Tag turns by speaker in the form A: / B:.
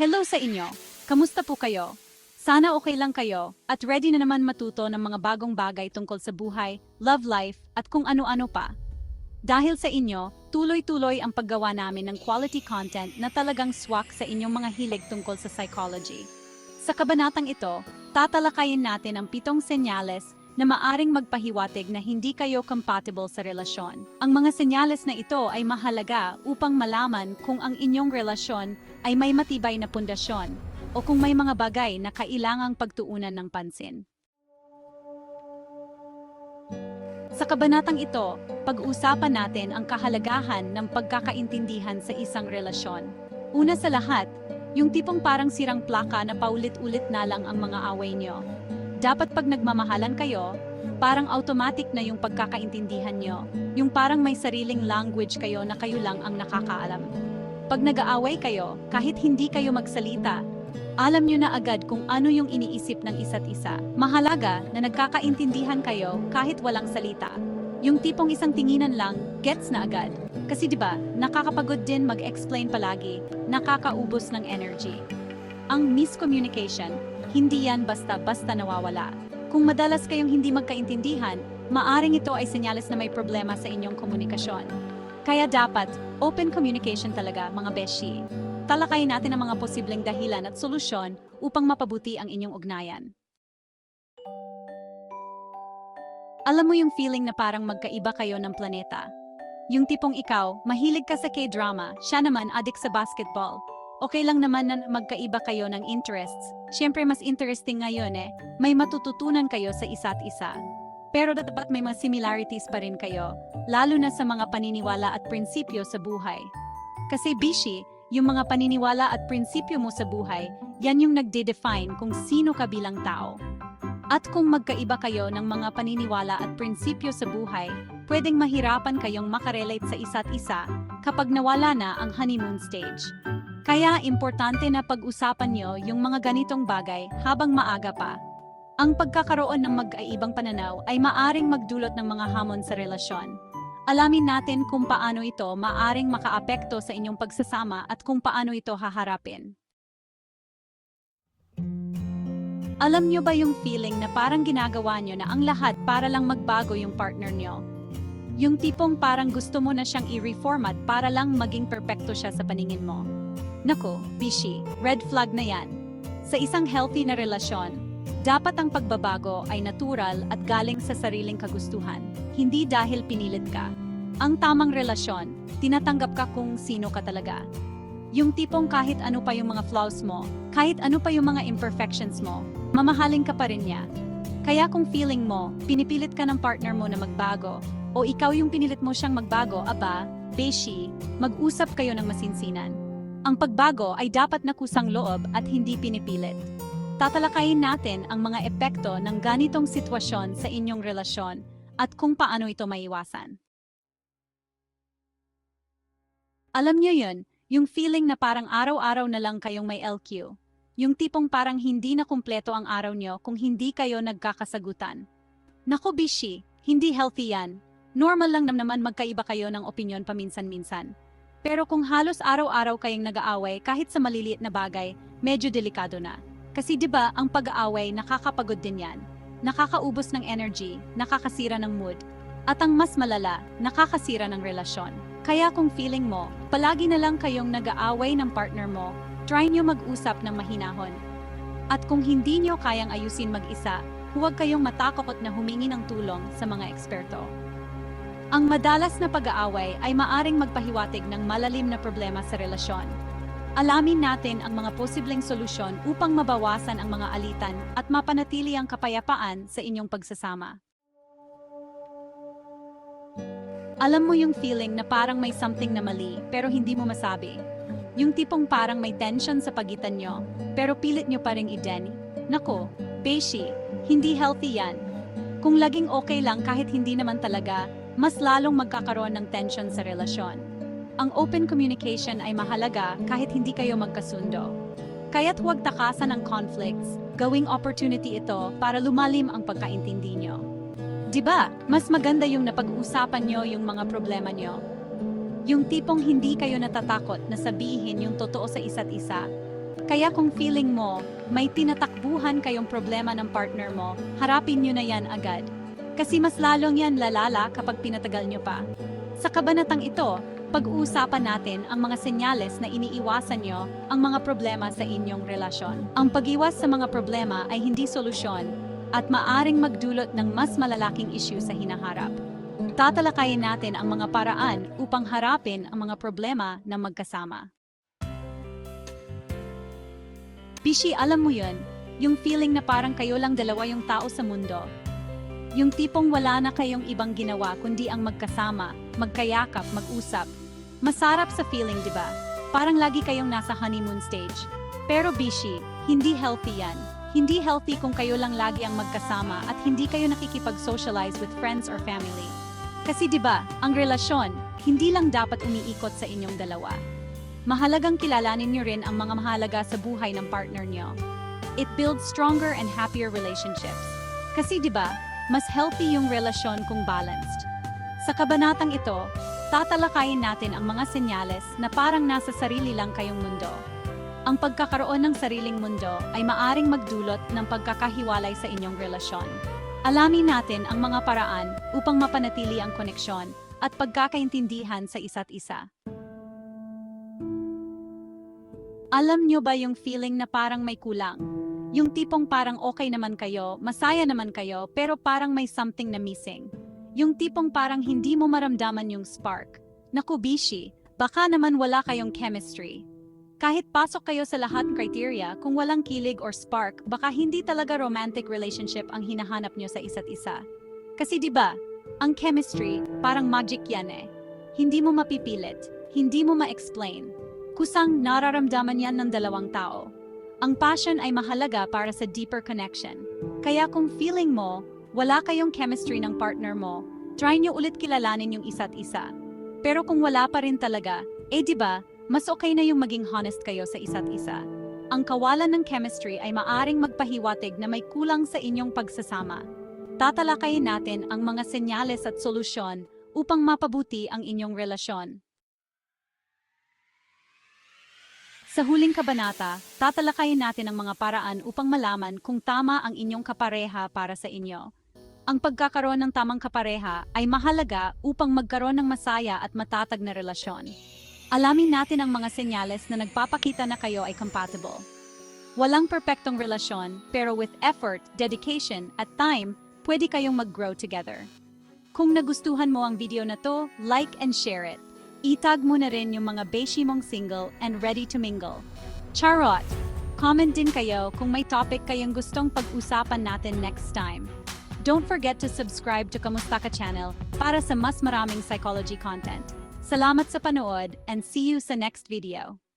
A: Hello sa inyo! Kamusta po kayo? Sana okay lang kayo at ready na naman matuto ng mga bagong bagay tungkol sa buhay, love life, at kung ano-ano pa. Dahil sa inyo, tuloy-tuloy ang paggawa namin ng quality content na talagang swak sa inyong mga hilig tungkol sa psychology. Sa kabanatang ito, tatalakayin natin ang pitong senyales na maaring magpahiwatig na hindi kayo compatible sa relasyon. Ang mga senyales na ito ay mahalaga upang malaman kung ang inyong relasyon ay may matibay na pundasyon o kung may mga bagay na kailangang pagtuunan ng pansin. Sa kabanatang ito, pag-uusapan natin ang kahalagahan ng pagkakaintindihan sa isang relasyon. Una sa lahat, yung tipong parang sirang plaka na paulit-ulit na lang ang mga away nyo. Dapat pag nagmamahalan kayo, parang automatic na yung pagkakaintindihan nyo. Yung parang may sariling language kayo na kayo lang ang nakakaalam. Pag nag-aaway kayo, kahit hindi kayo magsalita, alam nyo na agad kung ano yung iniisip ng isa't isa. Mahalaga na nagkakaintindihan kayo kahit walang salita. Yung tipong isang tinginan lang, gets na agad. Kasi 'di ba, nakakapagod din mag-explain palagi, nakakaubos ng energy. Ang miscommunication, hindi yan basta-basta nawawala. Kung madalas kayong hindi magkaintindihan, maaring ito ay senyales na may problema sa inyong komunikasyon. Kaya dapat, open communication talaga mga beshi. Talakayin natin ang mga posibleng dahilan at solusyon upang mapabuti ang inyong ugnayan. Alam mo yung feeling na parang magkaiba kayo ng planeta. Yung tipong ikaw, mahilig ka sa K-drama, siya naman adik sa basketball. Okay lang naman na magkaiba kayo ng interests. Siyempre mas interesting ngayon eh, may matututunan kayo sa isa't isa. Pero dapat may mga similarities pa rin kayo, lalo na sa mga paniniwala at prinsipyo sa buhay. Kasi Bishi, yung mga paniniwala at prinsipyo mo sa buhay, yan yung nagde-define kung sino ka bilang tao. At kung magkaiba kayo ng mga paniniwala at prinsipyo sa buhay, pwedeng mahirapan kayong makarelate sa isa't isa kapag nawala na ang honeymoon stage. Kaya importante na pag-usapan nyo yung mga ganitong bagay habang maaga pa. Ang pagkakaroon ng magkaibang pananaw ay maaring magdulot ng mga hamon sa relasyon. Alamin natin kung paano ito maaring makaapekto sa inyong pagsasama at kung paano ito haharapin. Alam nyo ba yung feeling na parang ginagawa nyo na ang lahat para lang magbago yung partner nyo? Yung tipong parang gusto mo na siyang i-reformat para lang maging perpekto siya sa paningin mo. Nako, Bishi, red flag na yan. Sa isang healthy na relasyon, dapat ang pagbabago ay natural at galing sa sariling kagustuhan, hindi dahil pinilit ka. Ang tamang relasyon, tinatanggap ka kung sino ka talaga. Yung tipong kahit ano pa yung mga flaws mo, kahit ano pa yung mga imperfections mo, mamahalin ka pa rin niya. Kaya kung feeling mo, pinipilit ka ng partner mo na magbago, o ikaw yung pinilit mo siyang magbago, aba, beshi, mag-usap kayo ng masinsinan. Ang pagbago ay dapat na kusang loob at hindi pinipilit. Tatalakayin natin ang mga epekto ng ganitong sitwasyon sa inyong relasyon at kung paano ito maiwasan. Alam niyo yun, yung feeling na parang araw-araw na lang kayong may LQ. Yung tipong parang hindi na kumpleto ang araw niyo kung hindi kayo nagkakasagutan. Naku Bishi, hindi healthy yan. Normal lang naman magkaiba kayo ng opinyon paminsan-minsan. Pero kung halos araw-araw kayong nag-aaway kahit sa maliliit na bagay, medyo delikado na. Kasi 'di ba, ang pag-aaway nakakapagod din 'yan. Nakakaubos ng energy, nakakasira ng mood, at ang mas malala, nakakasira ng relasyon. Kaya kung feeling mo, palagi na lang kayong nag-aaway ng partner mo, try nyo mag-usap ng mahinahon. At kung hindi nyo kayang ayusin mag-isa, huwag kayong matakot na humingi ng tulong sa mga eksperto. Ang madalas na pag-aaway ay maaring magpahiwatig ng malalim na problema sa relasyon. Alamin natin ang mga posibleng solusyon upang mabawasan ang mga alitan at mapanatili ang kapayapaan sa inyong pagsasama. Alam mo yung feeling na parang may something na mali pero hindi mo masabi. Yung tipong parang may tension sa pagitan nyo pero pilit nyo pa rin i-deny. Nako, Beshi, hindi healthy yan. Kung laging okay lang kahit hindi naman talaga, mas lalong magkakaroon ng tension sa relasyon. Ang open communication ay mahalaga kahit hindi kayo magkasundo. Kaya't huwag takasan ng conflicts, gawing opportunity ito para lumalim ang pagkaintindi nyo. 'Di ba? Mas maganda yung napag-uusapan nyo yung mga problema nyo. Yung tipong hindi kayo natatakot na sabihin yung totoo sa isa't isa. Kaya kung feeling mo, may tinatakbuhan kayong problema ng partner mo, harapin nyo na yan agad. Kasi mas lalong yan lalala kapag pinatagal nyo pa. Sa kabanatang ito, pag-uusapan natin ang mga senyales na iniiwasan nyo ang mga problema sa inyong relasyon. Ang pag-iwas sa mga problema ay hindi solusyon at maaring magdulot ng mas malalaking issue sa hinaharap. Tatalakayin natin ang mga paraan upang harapin ang mga problema na magkasama. Bishi, alam mo yun, yung feeling na parang kayo lang dalawa yung tao sa mundo. Yung tipong wala na kayong ibang ginawa kundi ang magkasama, magkayakap, mag-usap. Masarap sa feeling, di ba? Parang lagi kayong nasa honeymoon stage. Pero Bishi, hindi healthy yan. Hindi healthy kung kayo lang lagi ang magkasama at hindi kayo nakikipag-socialize with friends or family. Kasi 'di ba, ang relasyon hindi lang dapat umiikot sa inyong dalawa. Mahalagang kilalanin niyo rin ang mga mahalaga sa buhay ng partner niyo. It builds stronger and happier relationships. Kasi 'di ba, mas healthy yung relasyon kung balanced. Sa kabanatang ito, tatalakayin natin ang mga senyales na parang nasa sarili lang kayong mundo. Ang pagkakaroon ng sariling mundo ay maaring magdulot ng pagkakahiwalay sa inyong relasyon. Alamin natin ang mga paraan upang mapanatili ang koneksyon at pagkakaintindihan sa isa't isa. Alam nyo ba yung feeling na parang may kulang? Yung tipong parang okay naman kayo, masaya naman kayo, pero parang may something na missing. Yung tipong parang hindi mo maramdaman yung spark. Naku, Bishi, baka naman wala kayong chemistry. Kahit pasok kayo sa lahat criteria, kung walang kilig or spark, baka hindi talaga romantic relationship ang hinahanap nyo sa isa't isa. Kasi 'di ba, ang chemistry, parang magic yan eh. Hindi mo mapipilit, hindi mo ma-explain. Kusang nararamdaman yan ng dalawang tao. Ang passion ay mahalaga para sa deeper connection. Kaya kung feeling mo, wala kayong chemistry ng partner mo, try nyo ulit kilalanin yung isa't isa. Pero kung wala pa rin talaga, eh 'di ba, mas okay na yung maging honest kayo sa isa't isa. Ang kawalan ng chemistry ay maaring magpahiwatig na may kulang sa inyong pagsasama. Tatalakayin natin ang mga senyales at solusyon upang mapabuti ang inyong relasyon. Sa huling kabanata, tatalakayin natin ang mga paraan upang malaman kung tama ang inyong kapareha para sa inyo. Ang pagkakaroon ng tamang kapareha ay mahalaga upang magkaroon ng masaya at matatag na relasyon. Alamin natin ang mga senyales na nagpapakita na kayo ay compatible. Walang perpektong relasyon, pero with effort, dedication, at time, pwede kayong mag-grow together. Kung nagustuhan mo ang video na to, like and share it. Itag mo na rin yung mga beshi mong single and ready to mingle. Charot! Comment din kayo kung may topic kayong gustong pag-usapan natin next time. Don't forget to subscribe to Kamusta Ka channel para sa mas maraming psychology content. Salamat sa panood and see you sa next video.